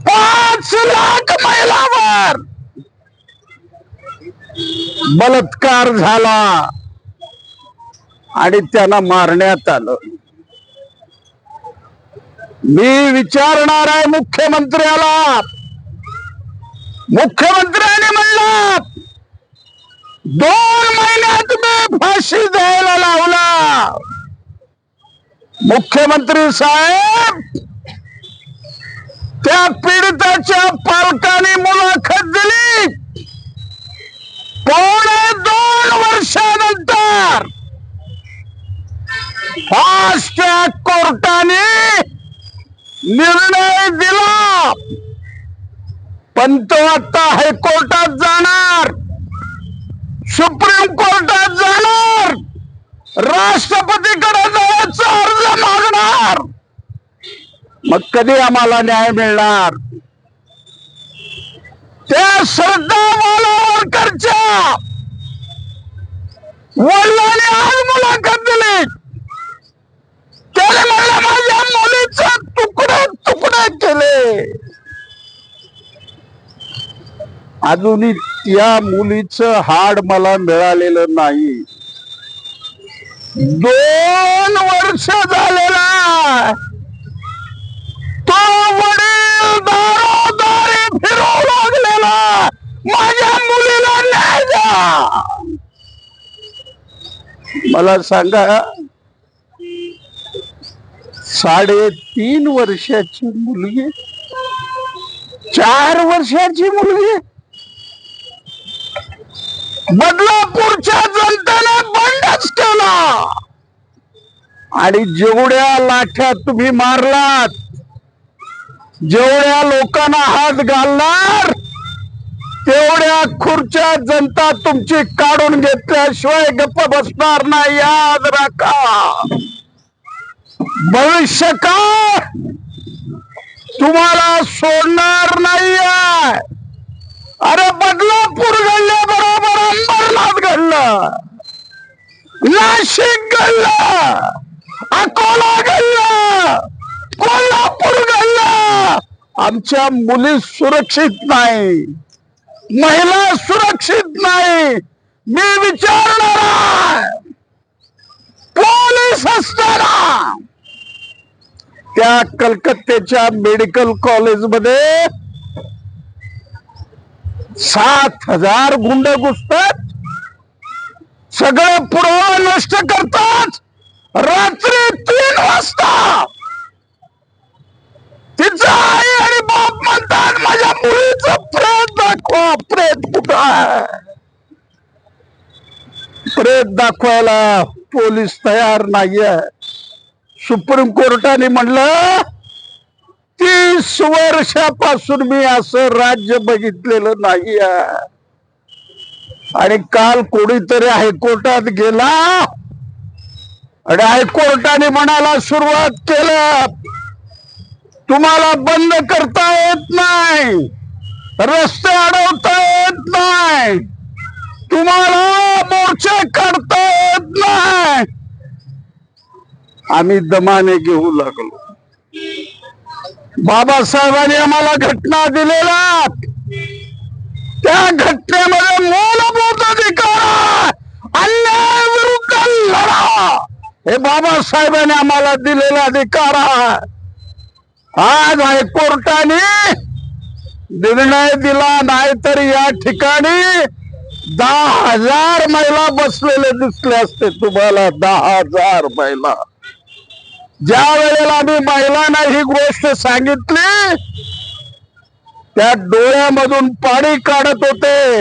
पाच लाख महिलावर बलात्कार झाला. आणि त्यांना मारण्यात आलं. मी विचारणार आहे मुख्यमंत्र्याला. मुख्यमंत्र्याने म्हणलं दोन महिन्यात मी फाशी द्यायला लावला. मुख्यमंत्री साहेब त्या पीडिताच्या पालकांनी मुलाखत दिली. पावणे दोन वर्षानंतर फास्ट ट्रॅक कोर्टाने निर्णय दिला. पण तो आता हायकोर्टात जाणार. सुप्रीम कोर्टात जाणार. राष्ट्रपतीकडे जायचा अर्ज मागणार. मग कधी आम्हाला न्याय मिळणार? त्या श्रद्धा मालावरकरच्या वडिलांनी आज मुलाखत दिली. त्याने मला माझ्या मुलीचे तुकडे तुकडे केले. अजूनही त्या मुलीचं हाड मला मिळालेलं नाही. दोन वर्ष झालेला आहे. तो वडील दारोदारी फिरू लागलेला माझ्या मुलीला न्याय द्या मला सांगा साडेतीन वर्षाची मुलगी चार वर्षाची मुलगी बदलापूरच्या जनतेने बंडच केला! आणि जेवढ्या लाठ्या तुम्ही मारलात जेवढ्या लोकांना हात घालणार तेवढ्या खुर्च्या जनता तुमची काढून घेतल्याशिवाय गप्प बसणार नाही. याद राखा. भविष्य का तुम्हाला सोडणार नाही अरे बदलापूर घडल्या बरोबर अंबरनाथ घडलं नाशिक घडलं अकोला घडलं कोल्हापूर घडलं आमच्या मुली सुरक्षित नाही. महिला सुरक्षित नाही. मी विचारणार पोलीस असताना त्या कलकत्त्याच्या मेडिकल कॉलेजमध्ये सात हजार गुंड घुसतात. सगळं पुरावा नष्ट करतात. रात्री तीन वाजता. तिचा आई आणि बाप म्हणतात माझ्या मुली दाखवा प्रेत कुठं आहे प्रेत दाखवायला पोलीस तयार नाहीये. सुप्रीम कोर्टाने म्हणलं तीस वर्षापासून मी असं राज्य बघितलेलं नाही आणि काल कोणीतरी हायकोर्टात गेला आणि हायकोर्टाने म्हणायला सुरुवात केलं तुम्हाला बंद करता येत नाही. रस्ते अडवता येत नाही. तुम्हाला मोर्चे काढता येत नाही. आम्ही दमाने घेऊ लागलो. बाबासाहेबांनी आम्हाला घटना दिलेल्या त्या घटनेमध्ये मूलभूत अधिकार अन्यायाविरुद्ध लढा. हे बाबासाहेबांनी आम्हाला दिलेला अधिकार आहे. आज हायकोर्टाने निर्णय दिला नाही तर या ठिकाणी दहा हजार महिला बसलेले दिसले असते. तुम्हाला दहा हजार महिला. ज्या वेळेला आम्ही महिलांना ही गोष्ट सांगितली त्या डोळ्यामधून पाणी काढत होते.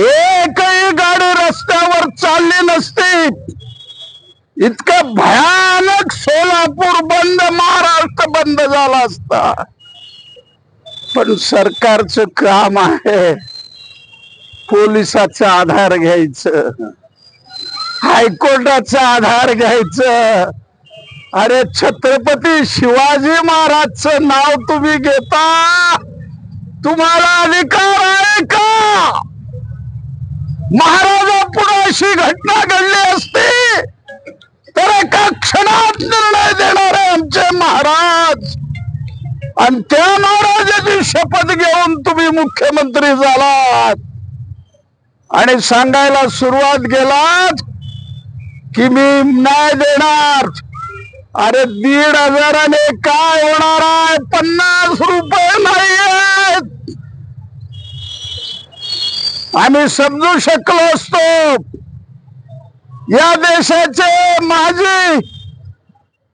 एकही गाडी रस्त्यावर चालली नसती. इतकं भयानक सोलापूर बंद महाराष्ट्र बंद झाला असता. पण सरकारचं काम आहे. पोलिसाचा आधार घ्यायचं. हायकोर्टाचा आधार घ्यायचं. अरे छत्रपती शिवाजी महाराजचं नाव तुम्ही घेता. तुम्हाला अधिकार आहे का? महाराजा पुढे अशी घटना घडली असती तर एका क्षणात निर्णय देणारे आमचे महाराज. आणि त्या महाराजाची शपथ घेऊन तुम्ही मुख्यमंत्री झालात. आणि सांगायला सुरुवात केलात की मी न्याय देणार. अरे दीड हजाराने काय होणार आहे? पन्नास रुपये नाही आहेत आम्ही समजू शकलो असतो. या देशाचे माझी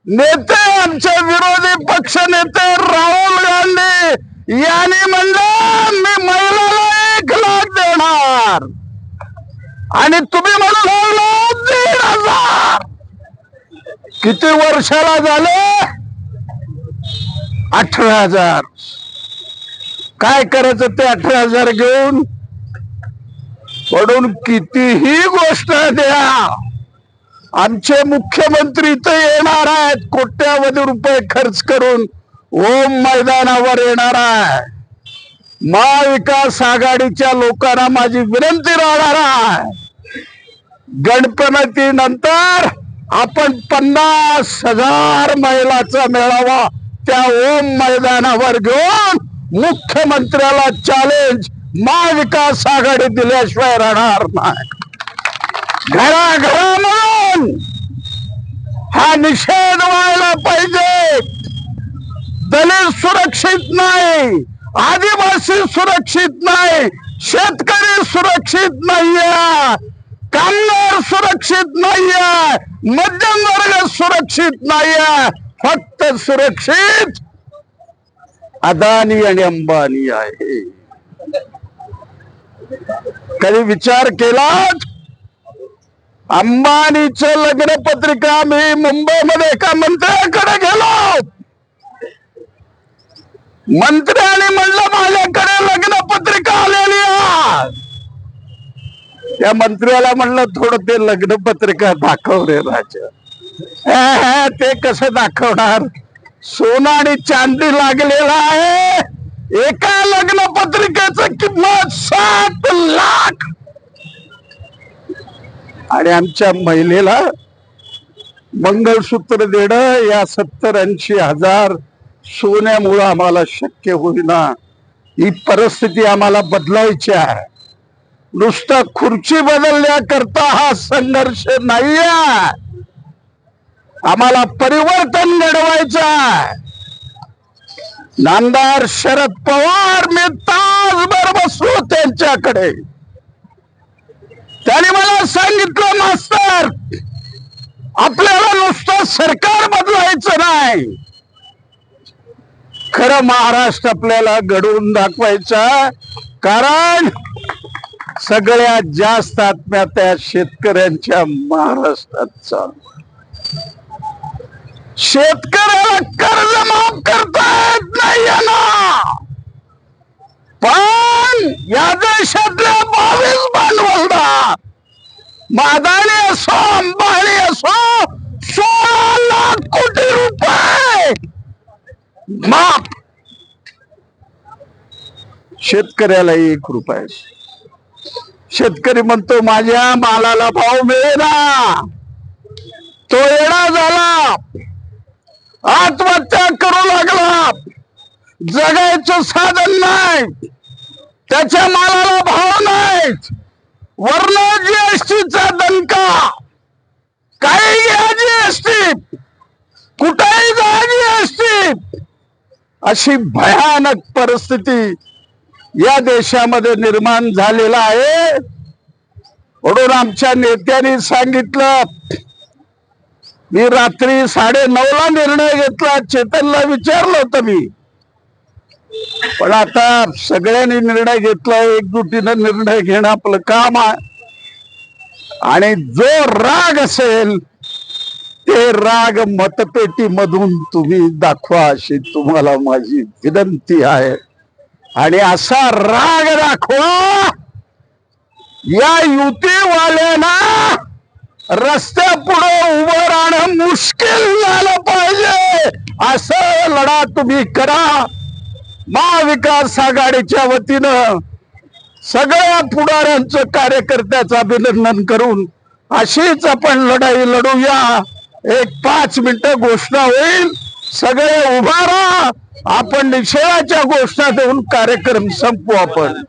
नेते आमचे विरोधी पक्ष नेते राहुल गांधी यांनी म्हणलं मी महिलाला एक लाख देणार. आणि तुम्ही म्हणून दीड हजार. किती वर्षाला झाले? अठरा हजार. काय करायचं ते अठरा हजार घेऊन? पडून कितीही गोष्ट द्या. आमचे मुख्यमंत्री तर येणार आहेत. कोट्यावधी रुपये खर्च करून ओम मैदानावर येणार आहे. महाविकास आघाडीच्या लोकांना माझी विनंती राहणार आहे. गणपती नंतर आपण पन्नास हजार महिलाचा मेळावा त्या ओम मैदानावर घेऊन मुख्यमंत्र्याला चॅलेंज महाविकास आघाडी दिल्याशिवाय राहणार नाही. घराघरामधून हा निषेध व्हायला पाहिजे. दलित सुरक्षित नाही आदिवासी सुरक्षित नाही शेतकरी सुरक्षित नाहीये कामगार सुरक्षित नाहीये मध्यम वर्ग सुरक्षित नाहीये फक्त सुरक्षित अदानी आणि अंबानी आहे. कधी विचार केलात? अंबानीचं लग्न पत्रिका मी मुंबईमध्ये एका मंत्र्याकडे गेलो. मंत्र्याने म्हणलं माझ्याकडे लग्न पत्रिका आलेली त्या मंत्र्याला म्हणलं थोडं ते लग्न पत्रिका दाखव रे राजा ते कसं दाखवणार? सोनं आणि चांदी लागलेला आहे. एका लग्न पत्रिकेच किंमत सात लाख आणि आमच्या महिलेला मंगळसूत्र देणं या सत्तर ऐंशी हजार सोन्यामुळं आम्हाला शक्य होईना. ही परिस्थिती आम्हाला बदलायची आहे. नुसता खुर्ची बदलण्याकरता हा संघर्ष नाही आम्हाला परिवर्तन घडवायचं आहे. नामदार शरद पवार मी तासभर बसलो त्यांच्याकडे. त्याने मला सांगितलं मास्तर आपल्याला नुसतं सरकार बदलायचं नाही. खरं महाराष्ट्र आपल्याला घडवून दाखवायचा कारण सगळ्यात जास्त त्या शेतकऱ्यांच्या महाराष्ट्रात चालू शेतकऱ्याला कर्ज माफ करता येत नाही ना पण या देशातल्या बावीस भांडवलदार मादानी असो अंबानी असो सोळा लाख कोटी रुपये माफ. शेतकऱ्याला एक रुपये. शेतकरी म्हणतो माझ्या मालाला भाव मिळेना. तो येडा झाला. आत्महत्या करू लागला. जगायचं साधन नाही. त्याच्या मालाला भाव नाहीत. वर्ण जीएसटीचा दणका. काही घ्या जीएसटी कुठेही जा जीएसटी अशी भयानक परिस्थिती या देशामध्ये निर्माण झालेला आहे. म्हणून आमच्या नेत्यांनी सांगितलं मी रात्री साडे ला निर्णय घेतला. चेतनला विचारलं होतं मी. पण आता सगळ्यांनी निर्णय घेतला एकजुटीनं निर्णय घेणं आपलं काम आहे. आणि जो राग असेल ते राग मतपेटी मधून तुम्ही दाखवा अशी तुम्हाला माझी विनंती आहे. आणि असा राग दाखवा या युतीवाल्यांना रस्त्या पुढे उभं राहणं मुश्किल झालं पाहिजे. असं लढा तुम्ही करा. महाविकास आघाडीच्या वतीनं सगळ्या पुढाऱ्यांचं कार्यकर्त्याचं अभिनंदन करून अशीच आपण लढाई लढूया. एक पाच मिनिटं घोषणा होईल. सगळे उभा राहा. आपण निषेधाच्या घोषणा देऊन कार्यक्रम संपू आपण.